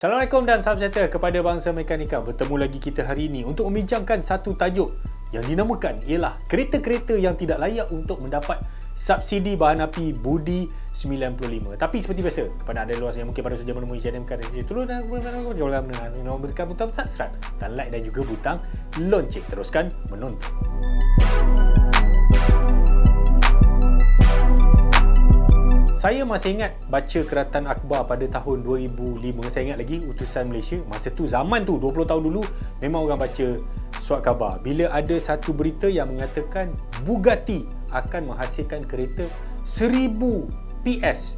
Assalamualaikum dan salam sejahtera kepada bangsa mekanika. Bertemu lagi kita hari ini untuk membincangkan satu tajuk yang dinamakan ialah kereta-kereta yang tidak layak untuk mendapat subsidi bahan api Budi 95. Tapi seperti biasa, kepada anda luar yang mungkin baru saja menemui channel MKR SJ Tolong dan berikan butang subscribe dan like dan juga butang lonceng. Teruskan menonton. Saya masih ingat baca Keratan Akbar pada tahun 2005. Saya ingat lagi utusan Malaysia. Masa tu zaman tu 20 tahun dulu memang orang baca surat khabar. Bila ada satu berita yang mengatakan Bugatti akan menghasilkan kereta 1000 PS.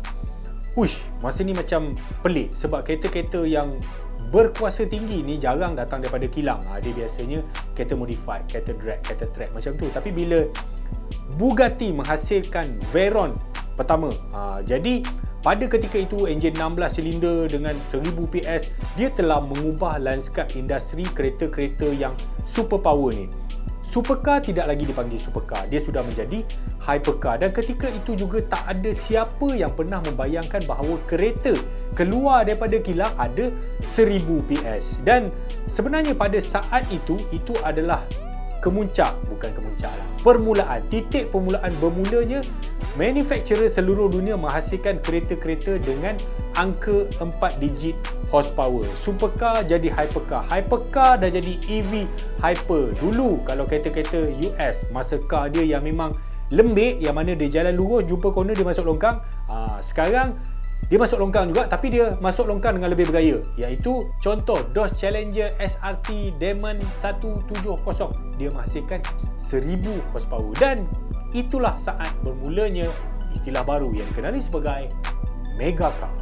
Ush, masa ni macam pelik sebab kereta-kereta yang berkuasa tinggi ni jarang datang daripada kilang. Ha, dia biasanya kereta modified, kereta drag, kereta track macam tu. Tapi bila Bugatti menghasilkan Veyron pertama. Ha, jadi pada ketika itu enjin 16 silinder dengan 1000 PS dia telah mengubah lanskap industri kereta-kereta yang super power ni. Supercar tidak lagi dipanggil supercar, dia sudah menjadi hypercar dan ketika itu juga tak ada siapa yang pernah membayangkan bahawa kereta keluar daripada kilang ada 1000 PS. Dan sebenarnya pada saat itu itu adalah kemuncak, bukan kemuncak lah. Permulaan, titik permulaan bermulanya manufacturer seluruh dunia menghasilkan kereta-kereta dengan angka 4 digit horsepower. Supercar jadi hypercar. Hypercar dah jadi EV hyper. Dulu kalau kereta-kereta US, masa car dia yang memang lembik, yang mana dia jalan lurus, jumpa corner dia masuk longkang. Ha, sekarang dia masuk longkang juga tapi dia masuk longkang dengan lebih bergaya. Iaitu contoh Dodge Challenger SRT Demon 170 dia menghasilkan 1000 horsepower. Dan itulah saat bermulanya istilah baru yang dikenali sebagai mega car.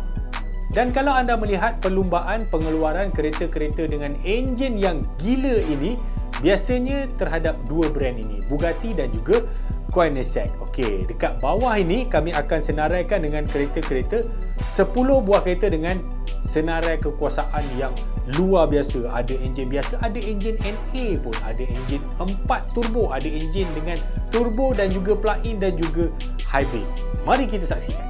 Dan kalau anda melihat perlumbaan pengeluaran kereta-kereta dengan enjin yang gila ini, biasanya terhadap dua brand ini, Bugatti dan juga Koenigsegg. Okey, dekat bawah ini kami akan senaraikan dengan kereta-kereta 10 buah kereta dengan senarai kekuasaan yang luar biasa. Ada enjin biasa, ada enjin NA pun, ada enjin 4 turbo, ada enjin dengan turbo dan juga plug-in dan juga hybrid. Mari kita saksikan.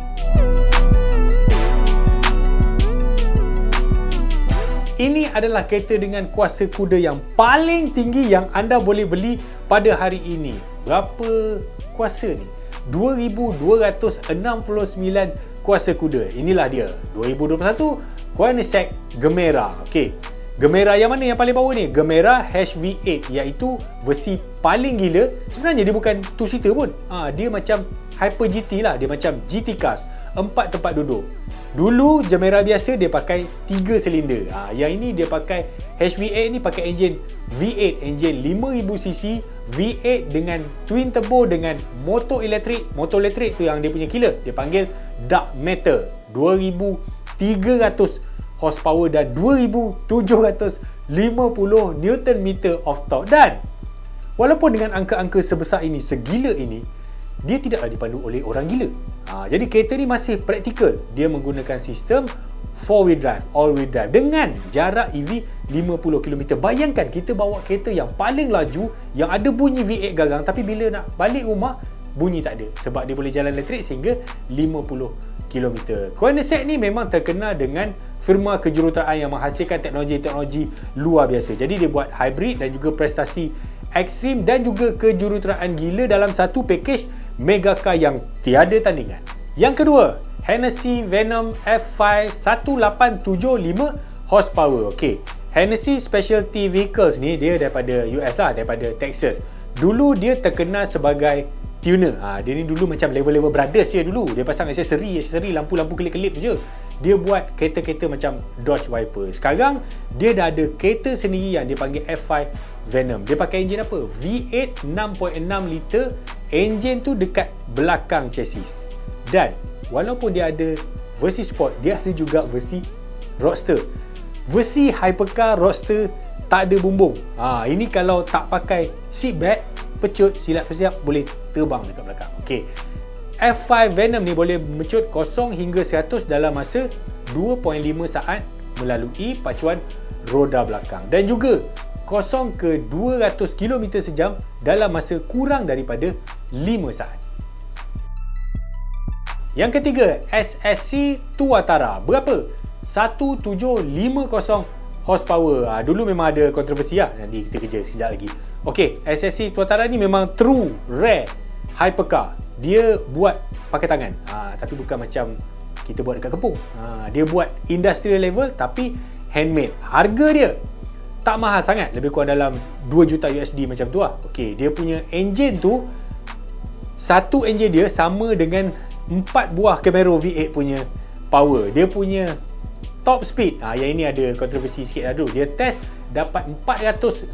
Ini adalah kereta dengan kuasa kuda yang paling tinggi yang anda boleh beli pada hari ini. Berapa kuasa ni? 2269 kuasa kuda. Inilah dia. 2021 Koenigsegg Gemera. Okey. Gemera yang mana yang paling bawah ni? Gemera HV8 iaitu versi paling gila. Sebenarnya dia bukan two seater pun. Ha, dia macam Hyper GT lah. Dia macam GT cars. Empat tempat duduk. Dulu Gemera biasa dia pakai 3 silinder. Ha, yang ini dia pakai HV8 ni pakai enjin V8, enjin 5000cc V8 dengan twin turbo dengan motor elektrik. Motor elektrik tu yang dia punya killer. Dia panggil Dark Matter 2300 horsepower dan 2750 Newton meter of torque dan walaupun dengan angka-angka sebesar ini segila ini dia tidaklah dipandu oleh orang gila ha, jadi kereta ni masih praktikal dia menggunakan sistem 4 wheel drive all wheel drive dengan jarak EV 50 km bayangkan kita bawa kereta yang paling laju yang ada bunyi V8 garang tapi bila nak balik rumah bunyi tak ada sebab dia boleh jalan elektrik sehingga 50 km. Koenigsegg ni memang terkenal dengan firma kejuruteraan yang menghasilkan teknologi-teknologi luar biasa. Jadi dia buat hybrid dan juga prestasi ekstrim dan juga kejuruteraan gila dalam satu package mega car yang tiada tandingan. Yang kedua, Hennessy Venom F5 1875 horsepower. Okey. Hennessy Specialty Vehicles ni dia daripada US lah, daripada Texas. Dulu dia terkenal sebagai tuner. Ha, dia ni dulu macam level-level brothers je dulu. Dia pasang aksesori, aksesori lampu-lampu kelip-kelip je. Dia buat kereta-kereta macam Dodge Viper. Sekarang dia dah ada kereta sendiri yang dia panggil F5 Venom. Dia pakai enjin apa? V8 6.6 liter. Enjin tu dekat belakang chassis. Dan walaupun dia ada versi sport, dia ada juga versi roadster. Versi hypercar roadster tak ada bumbung. Ha, ini kalau tak pakai seat belt, pecut, silap siap boleh terbang dekat belakang. Okey. F5 Venom ni boleh mencut 0 hingga 100 dalam masa 2.5 saat melalui pacuan roda belakang dan juga 0 ke 200 km sejam dalam masa kurang daripada 5 saat. Yang ketiga, SSC Tuatara. Berapa? 1750 horsepower. Ha, dulu memang ada kontroversi lah. Nanti kita kerja sekejap lagi. Okey, SSC Tuatara ni memang true, rare, hypercar. Dia buat pakai tangan. Ha, tapi bukan macam kita buat dekat kepung. Ha, dia buat industrial level tapi handmade. Harga dia tak mahal sangat. Lebih kurang dalam 2 juta USD macam tu lah. Okey, dia punya engine tu satu engine dia sama dengan 4 buah Camaro V8 punya power. Dia punya top speed. Ha, yang ini ada kontroversi sikit lah dulu. Dia test dapat 483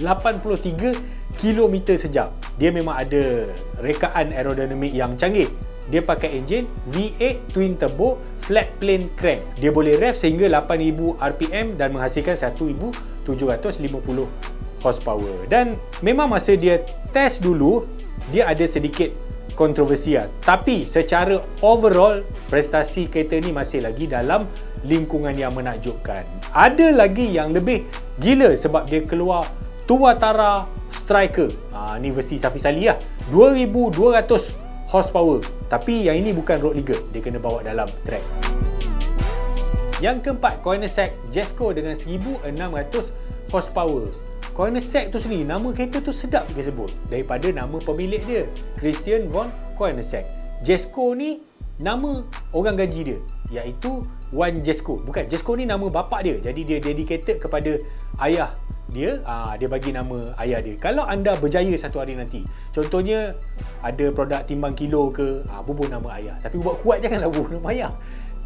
km sejam. Dia memang ada rekaan aerodinamik yang canggih. Dia pakai enjin V8 twin turbo flat plane crank. Dia boleh rev sehingga 8000 rpm dan menghasilkan 1750 horsepower. Dan memang masa dia test dulu, dia ada sedikit kontroversial. Tapi secara overall prestasi kereta ni masih lagi dalam lingkungan yang menakjubkan. Ada lagi yang lebih gila sebab dia keluar Tuatara Striker. Ha, ni versi Safi Salih lah. 2200 horsepower. Tapi yang ini bukan road legal. Dia kena bawa dalam track. Yang keempat, Koenigsegg Jesko dengan 1600 horsepower. Koenigsegg tu sendiri nama kereta tu sedap kita sebut daripada nama pemilik dia Christian von Koenigsegg. Jesko ni nama orang gaji dia iaitu Wan Jesko. Bukan Jesko ni nama bapa dia. Jadi dia dedicated kepada ayah dia ah, dia bagi nama ayah dia. Kalau anda berjaya satu hari nanti, contohnya ada produk timbang kilo ke, aa, ah, bubuh nama ayah. Tapi buat kuat janganlah bubuh nama ayah.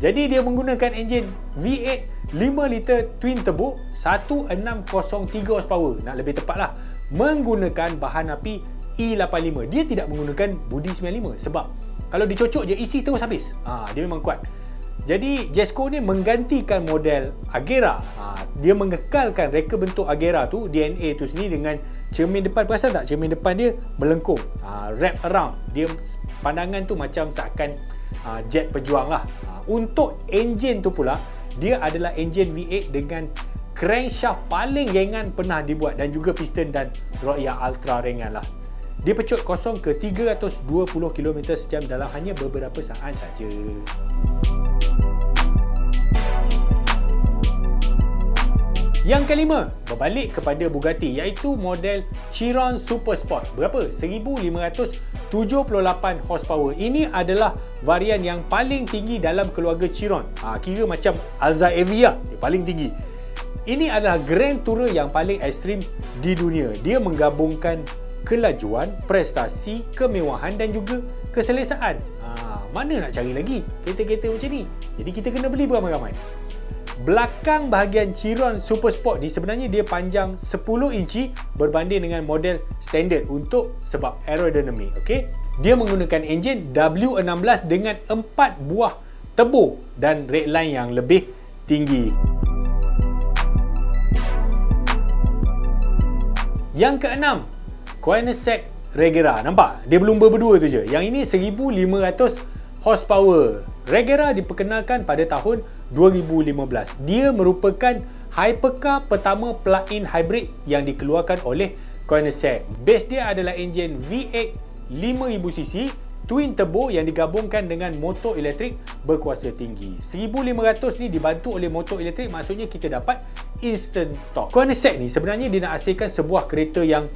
Jadi dia menggunakan enjin V8 5 liter twin turbo 1603 horsepower nak lebih tepatlah menggunakan bahan api E85. Dia tidak menggunakan budi 95 sebab kalau dicocok je isi terus habis. Ha, dia memang kuat. Jadi Jesco ni menggantikan model Agera. Ha, dia mengekalkan reka bentuk Agera tu DNA tu sendiri dengan cermin depan perasan tak cermin depan dia melengkung. Ha, wrap around. Dia pandangan tu macam seakan uh, jet pejuang lah. Uh, untuk engine tu pula, dia adalah engine V8 dengan crankshaft paling ringan pernah dibuat dan juga piston dan rod yang ultra ringan lah. Dia pecut kosong ke 320 km sejam dalam hanya beberapa saat saja. Yang kelima, berbalik kepada Bugatti iaitu model Chiron Super Sport. Berapa? 1578 horsepower. Ini adalah varian yang paling tinggi dalam keluarga Chiron. Ha, kira macam Alza Evia, lah. paling tinggi. Ini adalah Grand Tourer yang paling ekstrim di dunia. Dia menggabungkan kelajuan, prestasi, kemewahan dan juga keselesaan. Ha, mana nak cari lagi kereta-kereta macam ni? Jadi kita kena beli beramai-ramai belakang bahagian Chiron Super Sport ni sebenarnya dia panjang 10 inci berbanding dengan model standard untuk sebab aerodinamik okey? Dia menggunakan enjin W16 dengan 4 buah turbo dan redline yang lebih tinggi. Yang keenam Koenigsegg Regera. Nampak? Dia berlumba berdua tu je. Yang ini 1500 horsepower. Regera diperkenalkan pada tahun 2015. Dia merupakan hypercar pertama plug-in hybrid yang dikeluarkan oleh Koenigsegg. Base dia adalah enjin V8 5000cc twin turbo yang digabungkan dengan motor elektrik berkuasa tinggi. 1500 ni dibantu oleh motor elektrik maksudnya kita dapat instant torque. Koenigsegg ni sebenarnya dia nak hasilkan sebuah kereta yang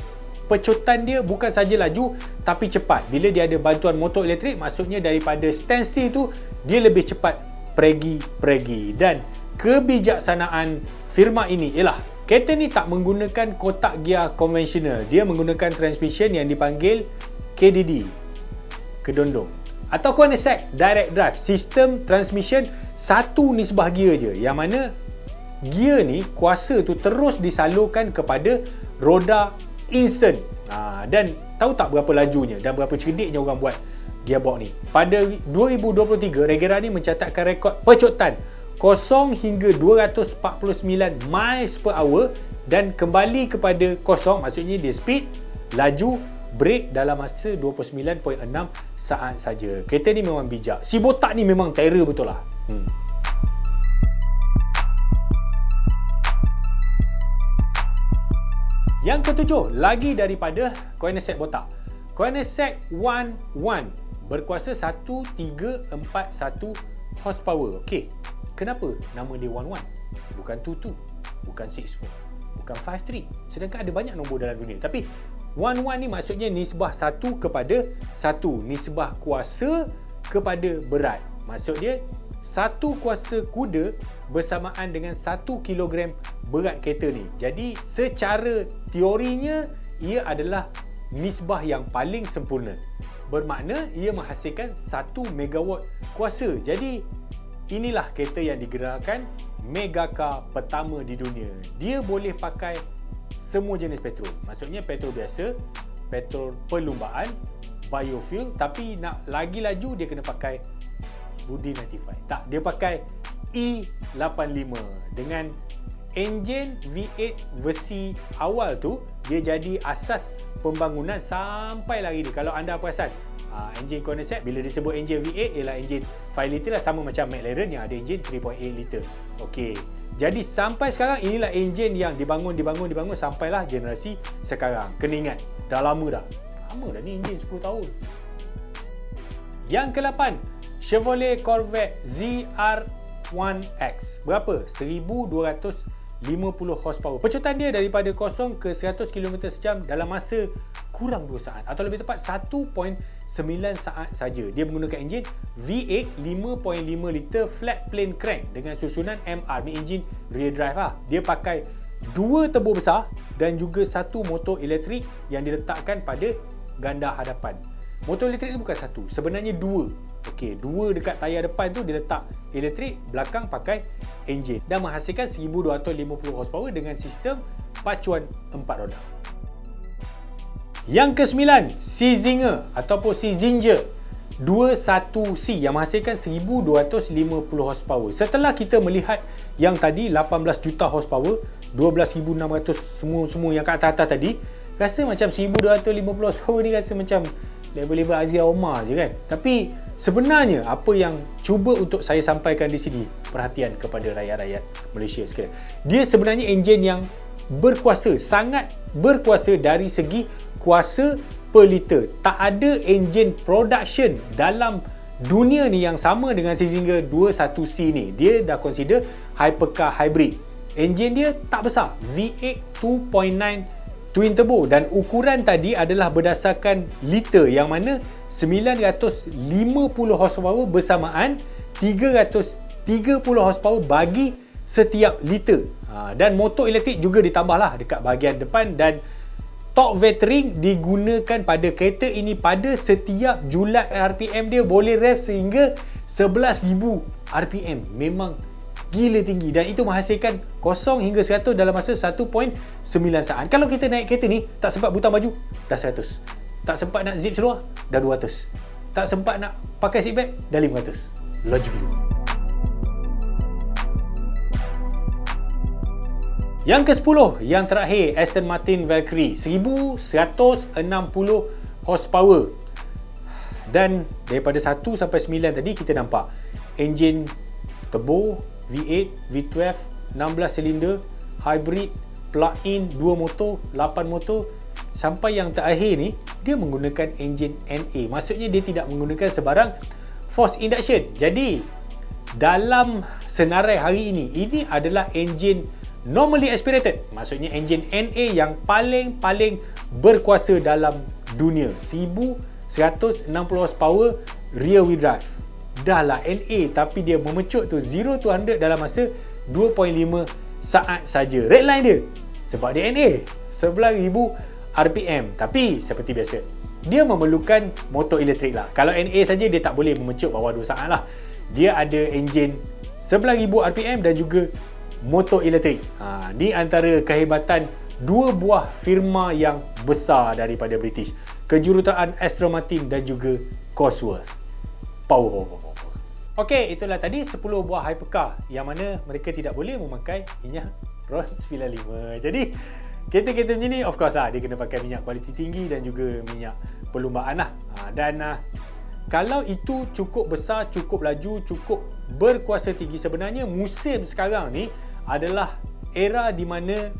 pecutan dia bukan saja laju tapi cepat. Bila dia ada bantuan motor elektrik maksudnya daripada standstill tu dia lebih cepat pregi-pregi dan kebijaksanaan firma ini ialah kereta ni tak menggunakan kotak gear konvensional. Dia menggunakan transmission yang dipanggil KDD kedondong. Atau Koenigsegg direct drive sistem transmission satu nisbah gear je. Yang mana gear ni kuasa tu terus disalurkan kepada roda instant. Ha, dan tahu tak berapa lajunya dan berapa cerdiknya orang buat gearbox ni. Pada 2023, Regera ni mencatatkan rekod pecutan 0 hingga 249 miles per hour dan kembali kepada kosong maksudnya dia speed, laju, brake dalam masa 29.6 saat saja. Kereta ni memang bijak. Si botak ni memang terror betul lah. Hmm. Yang ketujuh, lagi daripada Koenigsegg botak. Koenigsegg 11 berkuasa 1341 horsepower. Okey. Kenapa nama dia 11? Bukan 22, bukan 64, bukan 53. Sedangkan ada banyak nombor dalam dunia. Tapi 11 ni maksudnya nisbah satu kepada satu. Nisbah kuasa kepada berat. Maksud dia satu kuasa kuda bersamaan dengan satu kilogram berat kereta ni. Jadi secara teorinya ia adalah nisbah yang paling sempurna. Bermakna ia menghasilkan 1 megawatt kuasa. Jadi inilah kereta yang digerakkan megacar pertama di dunia. Dia boleh pakai semua jenis petrol. Maksudnya petrol biasa, petrol perlumbaan, biofuel tapi nak lagi laju dia kena pakai Budi 95. Tak, dia pakai E85 dengan enjin V8 versi awal tu dia jadi asas pembangunan sampai lagi ni. Kalau anda perasan, uh, enjin condensate bila disebut enjin V8 ialah enjin 5 liter lah sama macam McLaren yang ada enjin 3.8 liter. Okey. Jadi sampai sekarang inilah enjin yang dibangun dibangun dibangun sampailah generasi sekarang. Kena ingat, dah lama dah. Lama dah ni enjin 10 tahun. Yang ke-8, Chevrolet Corvette ZR1X. Berapa? 1250 horsepower. Pecutan dia daripada 0 ke 100 km sejam dalam masa kurang 2 saat atau lebih tepat 1.9 saat saja. Dia menggunakan enjin V8 5.5 liter flat plane crank dengan susunan MR, ni enjin rear drive lah. Dia pakai dua turbo besar dan juga satu motor elektrik yang diletakkan pada ganda hadapan. Motor elektrik ni bukan satu, sebenarnya dua. Okey, dua dekat tayar depan tu dia letak elektrik, belakang pakai enjin dan menghasilkan 1250 horsepower dengan sistem pacuan empat roda. Yang ke-9, Zinger ataupun Zinger 21C yang menghasilkan 1250 horsepower. Setelah kita melihat yang tadi 18 juta horsepower, 12600 semua-semua yang kat atas-atas tadi, rasa macam 1250 horsepower ni rasa macam level-level Azia Omar je kan. Tapi sebenarnya apa yang cuba untuk saya sampaikan di sini, perhatian kepada rakyat-rakyat Malaysia sekalian. Dia sebenarnya enjin yang berkuasa, sangat berkuasa dari segi kuasa per liter. Tak ada enjin production dalam dunia ni yang sama dengan Sizinger 21C ni. Dia dah consider hypercar hybrid. Enjin dia tak besar. V8 2.9 twin turbo dan ukuran tadi adalah berdasarkan liter yang mana 950 horsepower bersamaan 330 horsepower bagi setiap liter. Ha, dan motor elektrik juga ditambahlah dekat bahagian depan dan Torque vectoring digunakan pada kereta ini pada setiap julat RPM dia boleh rev sehingga 11,000 RPM. Memang gila tinggi dan itu menghasilkan 0 hingga 100 dalam masa 1.9 saat. Kalau kita naik kereta ni tak sempat butang baju dah 100. Tak sempat nak zip seluar dah 200. Tak sempat nak pakai seat belt dah 500. Laju. Yang ke-10, yang terakhir Aston Martin Valkyrie 1160 horsepower. Dan daripada 1 sampai 9 tadi kita nampak enjin turbo V8, V12, 16 silinder, hybrid, plug-in, 2 motor, 8 motor sampai yang terakhir ni dia menggunakan enjin NA. Maksudnya dia tidak menggunakan sebarang force induction. Jadi dalam senarai hari ini ini adalah enjin normally aspirated maksudnya enjin NA yang paling-paling berkuasa dalam dunia 1160 horsepower rear wheel drive dah lah NA tapi dia memecut tu 0 to 100 dalam masa 2.5 saat saja red line dia sebab dia NA 11,000 RPM tapi seperti biasa dia memerlukan motor elektrik lah kalau NA saja dia tak boleh memecut bawah 2 saat lah dia ada enjin 11,000 RPM dan juga motor elektrik. Ha, ni antara kehebatan dua buah firma yang besar daripada British. Kejuruteraan Aston Martin dan juga Cosworth. Power, power, power. Okey, itulah tadi 10 buah hypercar yang mana mereka tidak boleh memakai minyak RON 95. Jadi, kereta-kereta macam ni of course lah dia kena pakai minyak kualiti tinggi dan juga minyak perlumbaan lah. Ha, dan uh, kalau itu cukup besar, cukup laju, cukup berkuasa tinggi sebenarnya musim sekarang ni adalah era di mana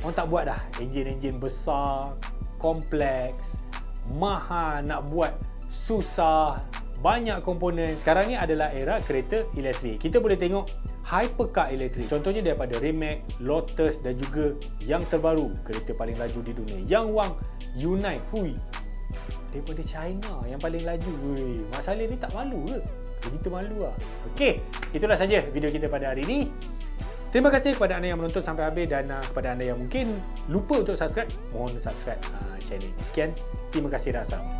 orang tak buat dah enjin-enjin besar, kompleks, mahal nak buat, susah, banyak komponen. Sekarang ni adalah era kereta elektrik. Kita boleh tengok hypercar elektrik. Contohnya daripada Rimac, Lotus dan juga yang terbaru, kereta paling laju di dunia, Yang Wang Unite. Hui. Daripada China yang paling laju. Hui. Masalah ni tak malu ke? Begitu malu lah. Okey, itulah saja video kita pada hari ini. Terima kasih kepada anda yang menonton sampai habis dan uh, kepada anda yang mungkin lupa untuk subscribe, mohon subscribe uh, channel ini. Sekian, terima kasih assalamualaikum.